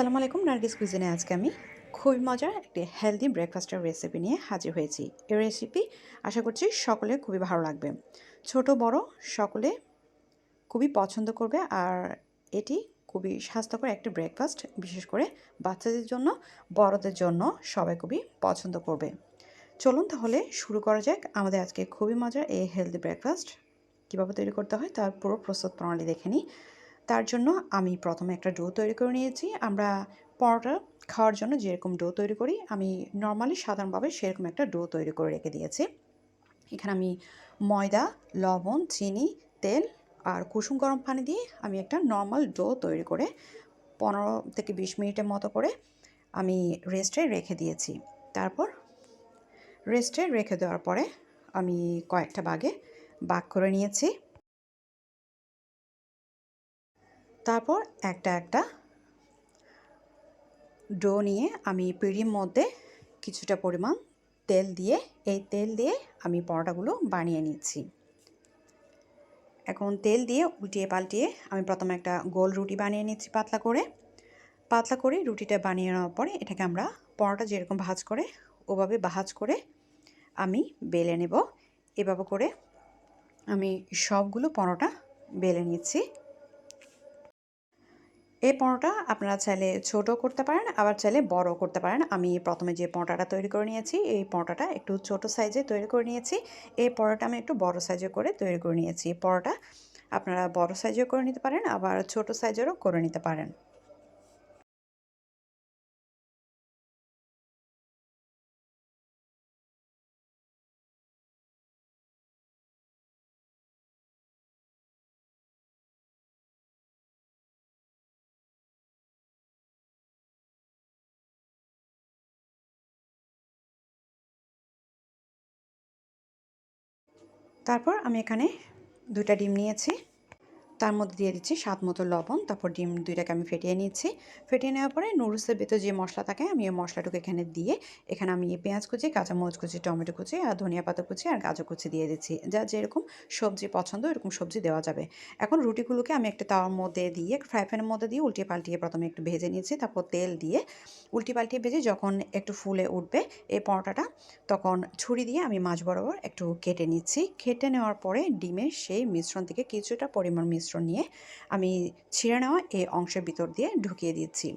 আসসালামু আলাইকুম, নার্গিস কুইজিনে আজকে আমি খুবই মজার একটি হেলদি ব্রেকফাস্টের রেসিপি নিয়ে হাজির হয়েছি। এই রেসিপি আশা করছি সকলে খুবই ভালো লাগবে। ছোট, বড় সকলে খুবই পছন্দ করবে আর এটি খুবই স্বাস্থ্যকর একটি ব্রেকফাস্ট বিশেষ করে বাচ্চাদের জন্য, বড়দের জন্য সবাই খুবই পছন্দ করবে। চলুন তাহলে শুরু করা যাক আমাদের আজকে খুবই মজার এই হেলদি ব্রেকফাস্ট কীভাবে তৈরি করতে হয় তার পুরো প্রস্তুত প্রণালী দেখে নিই। তার জন্য আমি প্রথমে একটা ডো তৈরি করে নিয়েছি। আমরা পরোটা খাওয়ার জন্য যেরকম ডো তৈরি করি, আমি নর্মালি সাধারণভাবে সেরকম একটা ডো তৈরি করে রেখে দিয়েছি। এখানে আমি ময়দা, লবণ, চিনি, তেল আর কুসুম গরম পানি দিয়ে আমি একটা নর্মাল ডো তৈরি করে পনেরো থেকে বিশ মিনিটের মতো করে আমি রেস্টে রেখে দিয়েছি। তারপর রেস্টে রেখে দেওয়ার পরে আমি কয়েকটা বাগে বাগ করে নিয়েছি। তারপর একটা একটা ডো নিয়ে আমি পিঁড়ির মধ্যে কিছুটা পরিমাণ তেল দিয়ে, এই তেল দিয়ে আমি পরোটাগুলো বানিয়ে নিচ্ছি। এখন তেল দিয়ে উল্টিয়ে পাল্টিয়ে আমি প্রথমে একটা গোল রুটি বানিয়ে নিচ্ছি পাতলা করে। পাতলা করে রুটিটা বানিয়ে নেওয়ার পরে এটাকে আমরা পরোটা যেরকম ভাজ করে, ওভাবে ভাজ করে আমি বেলে নেব। এভাবে করে আমি সবগুলো পরোটা বেলে নিচ্ছি। এই পরোটা আপনারা চাইলে ছোটো করতে পারেন, আবার চাইলে বড় করতে পারেন। আমি প্রথমে যে পরোটাটা তৈরি করে নিয়েছি, এই পরোটাটা একটু ছোট সাইজে তৈরি করে নিয়েছি। এই পরোটা আমি একটু বড় সাইজে করে তৈরি করে নিয়েছি। পরোটা আপনারা বড় সাইজেও করে নিতে পারেন, আবার ছোট সাইজেরও করে নিতে পারেন। তারপর আমি এখানে দুটা ডিম নিয়েছি। তার মধ্যে দিয়ে দিচ্ছি স্বাদ মতো লবণ, তারপর ডিম দুইটাকে আমি ফেটিয়ে নিচ্ছি। ফেটিয়ে নেওয়ার পরে নুডলসের ভেতর যে মশলা থাকে, আমি ওই মশলাটুকু এখানে দিয়ে, এখানে আমি পেঁয়াজ কুচি কাঁচামরিচ কুচি, টমেটো কুচি আর ধনিয়া পাতা কুচি আর গাজর কুচি দিয়ে দিচ্ছি। যা যেরকম সবজি পছন্দ এরকম সবজি দেওয়া যাবে। এখন রুটিগুলোকে আমি একটা তাওয়ার মধ্যে দিয়ে ফ্রাই প্যানের মধ্যে দিয়ে উল্টিয়ে পাল্টিয়ে প্রথমে একটু ভেজে নিয়েছি তারপর তেল দিয়ে উল্টি পাল্টিয়ে ভেজে যখন একটু ফুলে উঠবে এই পরোটাটা, তখন ছুরি দিয়ে আমি মাছ বরাবর একটু কেটে নিচ্ছি। কেটে নেওয়ার পরে ডিমের সেই মিশ্রণ থেকে কিছুটা পরিমাণ মিশ্রণ নিয়ে আমি ছিঁড়ে নেওয়া এই অংশের ভিতর দিয়ে ঢুকিয়ে দিচ্ছি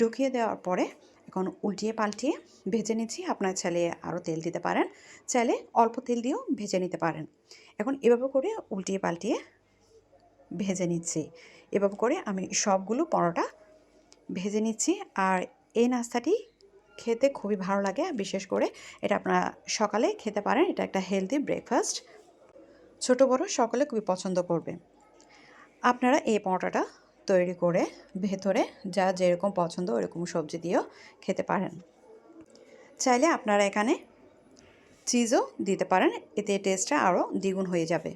ঢুকিয়ে দেওয়ার পরে এখন উল্টিয়ে পাল্টিয়ে ভেজে নিচ্ছি। আপনার চাইলে আরও তেল দিতে পারেন, চাইলে অল্প তেল দিয়েও ভেজে নিতে পারেন। এখন এভাবে করে উল্টিয়ে পাল্টিয়ে ভেজে নিচ্ছি। এভাবে করে আমি সবগুলো পরোটা ভেজে নিচ্ছি আর এই নাস্তাটি খেতে খুবই ভালো লাগে। বিশেষ করে এটা আপনারা সকালে খেতে পারেন, এটা একটা হেলদি ব্রেকফাস্ট ছোটো বড়ো সকলে খুবই পছন্দ করবে। আপনারা এই পরোটাটা তৈরি করে ভেতরে যা যেরকম পছন্দ ওরকম সবজি দিয়েও খেতে পারেন। চাইলে আপনারা এখানে চিজও দিতে পারেন, এতে টেস্টটা আরও দ্বিগুণ হয়ে যাবে।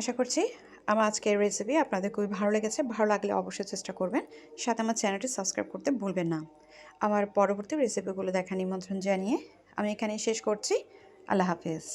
আশা করছি আমার আজকের রেসিপি আপনাদের খুবই ভালো লেগেছে। ভালো লাগলে অবশ্যই চেষ্টা করবেন। সাথে আমার চ্যানেলটি সাবস্ক্রাইব করতে ভুলবেন না। আমার পরবর্তী রেসিপিগুলো দেখা নিমন্ত্রণ জানিয়ে আমি এখানেই শেষ করছি। আল্লাহ হাফিজ।